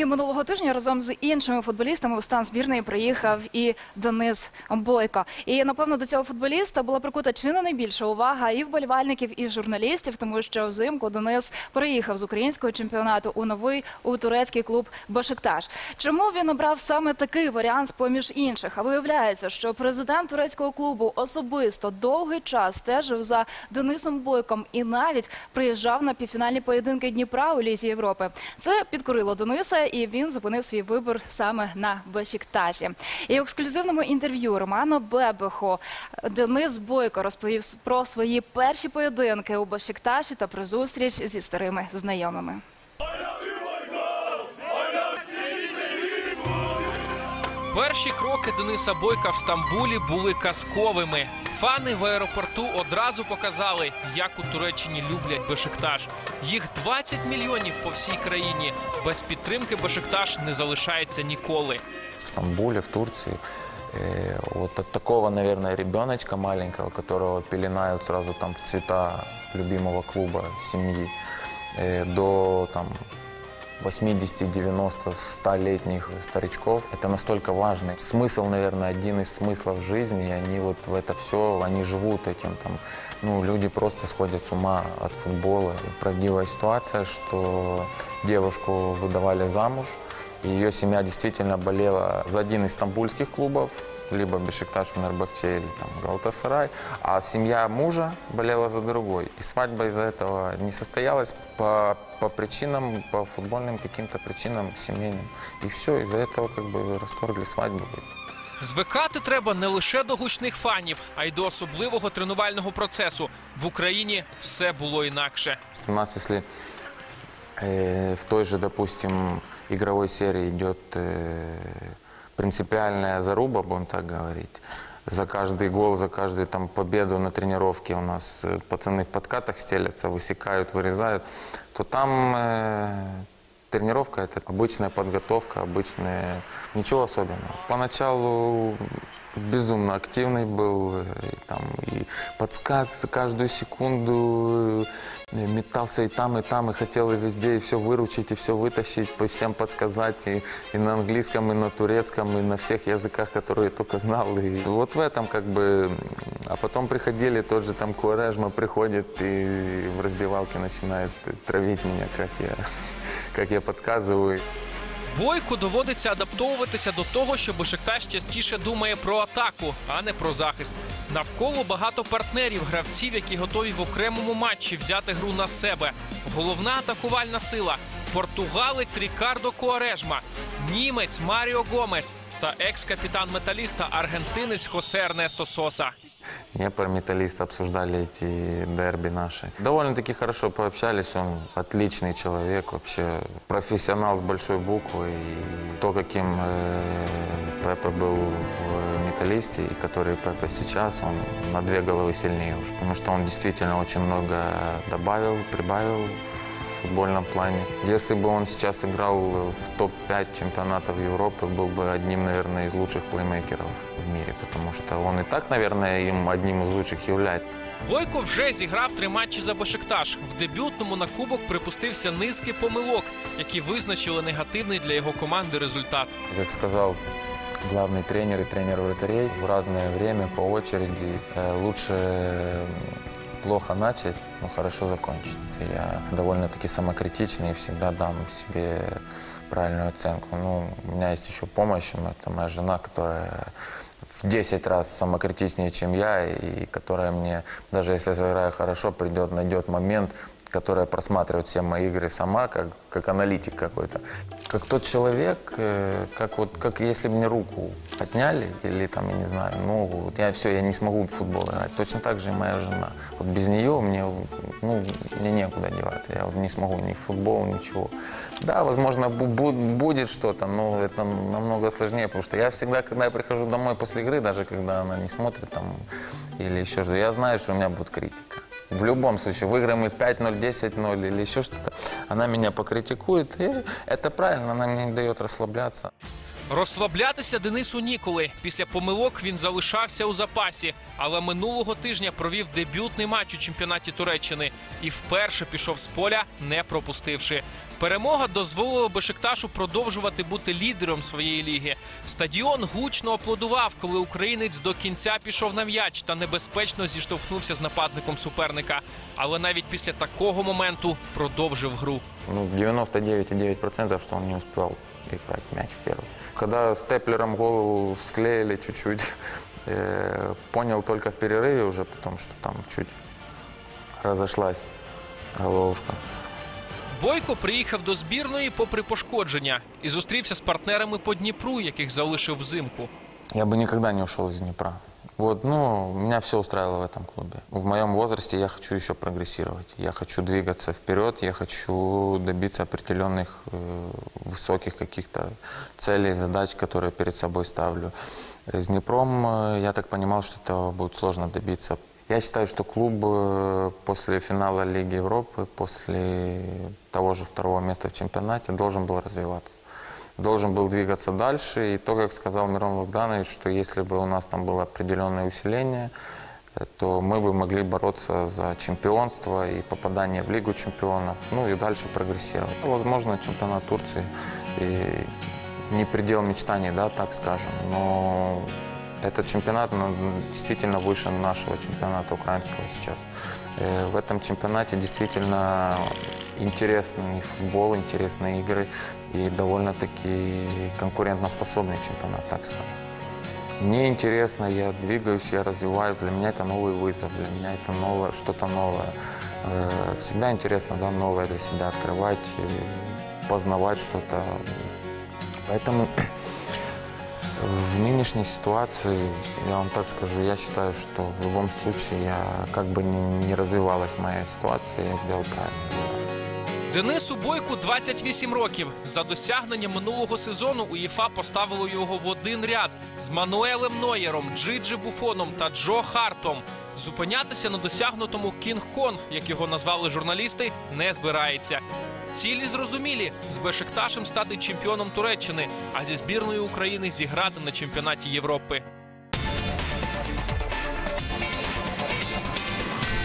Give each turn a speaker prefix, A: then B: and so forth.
A: І минулого тижня разом з іншими футболістами у стан збірної приїхав і Денис Бойко. І напевно до цього футболіста була прикута чи не найбільша увага і вболівальників, і журналістів, тому що взимку Денис приїхав з українського чемпіонату у новий у турецький клуб Башикташ. Чому він обрав саме такий варіант з поміж інших? А виявляється, що президент турецького клубу особисто довгий час стежив за Денисом Бойком і навіть приїжджав на півфінальні поєдинки Дніпра у Лізі Європи. Це підкорило Дениса, і він зупинив свій вибір саме на Бешікташі. І в ексклюзивному інтерв'ю Романа Бебехо Денис Бойко розповів про свої перші поєдинки у Бешікташі та про зустріч зі старими знайомими.
B: Перші кроки Дениса Бойка в Стамбулі були казковими. Фани в аеропорту одразу показали, як у Туреччині люблять Бешикташ. Їх 20 мільйонів по всій країні. Без підтримки Бешикташ не залишається ніколи.
C: в Стамбуле, в. Э, Вот от такого, наверное, ребеночка маленького, которого пеленают сразу там в цвета любимого клуба, семьи, э, до там 80, 90, 100 летних старичков. Это настолько важный смысл, наверное, один из смыслов жизни. И они вот в это все, они живут этим там. Ну, люди просто сходят с ума от футбола. И правдивая ситуация, что девушку выдавали замуж, и ее семья действительно болела за один из стамбульских клубов, либо Бешикташ, Фенербахче или там Галтасарай, а семья мужа болела за другой. И свадьба из-за этого не состоялась по, по причинам, по футбольным каким-то причинам семейным. И все, из-за этого как бы расторгли свадьбу.
B: Звикати треба не лише до гучних фанів, а й до особливого тренувального процесу. В Україні все було інакше.
C: У нас, если э, в той же, допустим, игровой серии идет э, принципиальная заруба, будем так говорить, за каждый гол, за каждую там победу на тренировке у нас э, пацаны в подкатах стелятся, высекают, вырезают, то там э, тренировка это обычная подготовка, обычная, ничего особенного. Поначалу безумно активный был, и, там, и подсказ каждую секунду, метался и там, и там, и хотел и везде, и все выручить, и все вытащить, по всем подсказать, и, и на английском, и на турецком, и на всех языках, которые я только знал. И вот в этом как бы... А потом приходили, тот же там Куарежма приходит и в раздевалке начинает травить меня, как я, как я подсказываю.
B: Бойку доводиться адаптовуватися до того, що Бешикташ частіше думає про атаку, а не про захист. Навколо багато партнерів, гравців, які готові в окремому матчі взяти гру на себе. Головна атакувальна сила португалець Рікардо Куарежма, німець Маріо Гомес та екс-капітан металіста аргентинець Хосе Ернесто Соса.
C: Не про металлиста обсуждали эти дерби наши. Довольно-таки хорошо пообщались. Он отличный человек, вообще профессионал с большой буквы. И то, каким э, Пепе был в металлисте и который Пепе сейчас, он на две головы сильнее уже. Потому что он действительно очень много добавил, прибавил в футбольном плане. Если бы он сейчас играл в топ-5 чемпионатов Европы, был бы одним, наверное, из лучших плеймейкеров в мире, потому что он и так, наверное, им одним из лучших является.
B: Бойко вже зіграв три матчі за Бешикташ. В дебютному на кубок припустився низки помилок, які визначили негативний для його команди результат.
C: Как сказал главный тренер и тренер вратарей, в разное время, по очереди, э, лучше э, плохо начать, но хорошо закончить. Я довольно-таки самокритичный и всегда дам себе правильную оценку. Ну, у меня есть еще помощь, это моя жена, которая в 10 раз самокритичнее, чем я, и которая мне, даже если сыграю хорошо, придет, найдет момент, которая просматривает все мои игры сама, как, как аналитик какой-то. Как тот человек, э, как вот, как если мне руку отняли, или там, я не знаю, ногу, вот я все, я не смогу в футбол играть. Точно так же и моя жена. Вот без нее мне, ну, мне некуда деваться. Я вот не смогу ни в футбол, ничего. Да, возможно, бу- бу- будет что-то, но это намного сложнее, потому что я всегда, когда я прихожу домой после игры, даже когда она не смотрит там или еще что-то, я знаю, что у меня будет критика. В любом случае, выиграем мы 5-0, 10-0 или еще что-то, она меня покритикует, и это правильно, она мне не дает расслабляться.
B: Розслаблятися Денису ніколи. Після помилок він залишався у запасі, але минулого тижня провів дебютний матч у чемпіонаті Туреччини і вперше пішов з поля, не пропустивши. Перемога дозволила Бешикташу продовжувати бути лідером своєї ліги. Стадіон гучно аплодував, коли українець до кінця пішов на м'яч та небезпечно зіштовхнувся з нападником суперника. Але навіть після такого моменту продовжив гру
C: Ну, 99,9% что он не успел играть мяч первый. Когда степлером голову склеили чуть-чуть, э, понял только в перерыве уже, потому что там чуть разошлась головушка.
B: Бойко приїхав до збірної попри пошкодження і зустрівся з партнерами по Дніпру, яких залишив взимку.
C: Я бы никогда не ушел из Днепра. Вот, ну, меня все устраивало в этом клубе. В моем возрасте я хочу еще прогрессировать. Я хочу двигаться вперед, я хочу добиться определенных э, высоких каких-то целей, задач, которые перед собой ставлю. С Днепром э, я так понимал, что этого будет сложно добиться. Я считаю, что клуб э, после финала Лиги Европы, после того же второго места в чемпионате должен был развиваться должен был двигаться дальше. И то, как сказал Мирон Богданович, что если бы у нас там было определенное усиление, э, то мы бы могли бороться за чемпионство и попадание в Лигу чемпионов, ну и дальше прогрессировать. Возможно, чемпионат Турции и не предел мечтаний, да, так скажем, но этот чемпионат ну, действительно выше нашего чемпионата украинского сейчас. Э, В этом чемпионате действительно интересный футбол, интересные игры и довольно-таки конкурентоспособный чемпионат, так скажем. Мне интересно, я двигаюсь, я развиваюсь. Для меня это новый вызов, для меня это новое, что-то новое. Э, Всегда интересно, да, новое для себя открывать, э, познавать что-то. Поэтому в нынешней ситуации, я вам так скажу, я считаю, что в любом случае, я, как бы ни, развивалась моя ситуация, я сделал правильно.
B: Денису Бойку 28 років. За досягнення минулого сезону УЄФА поставило його в один ряд з Мануелем Ноєром, Джиджи Буфоном та Джо Хартом. Зупинятися на досягнутому Кінг-Конг, як його назвали журналісти, не збирається. Цілі зрозумілі з Бешикташем стати чемпіоном Туреччини, а зі збірною України зіграти на чемпіонаті Європи.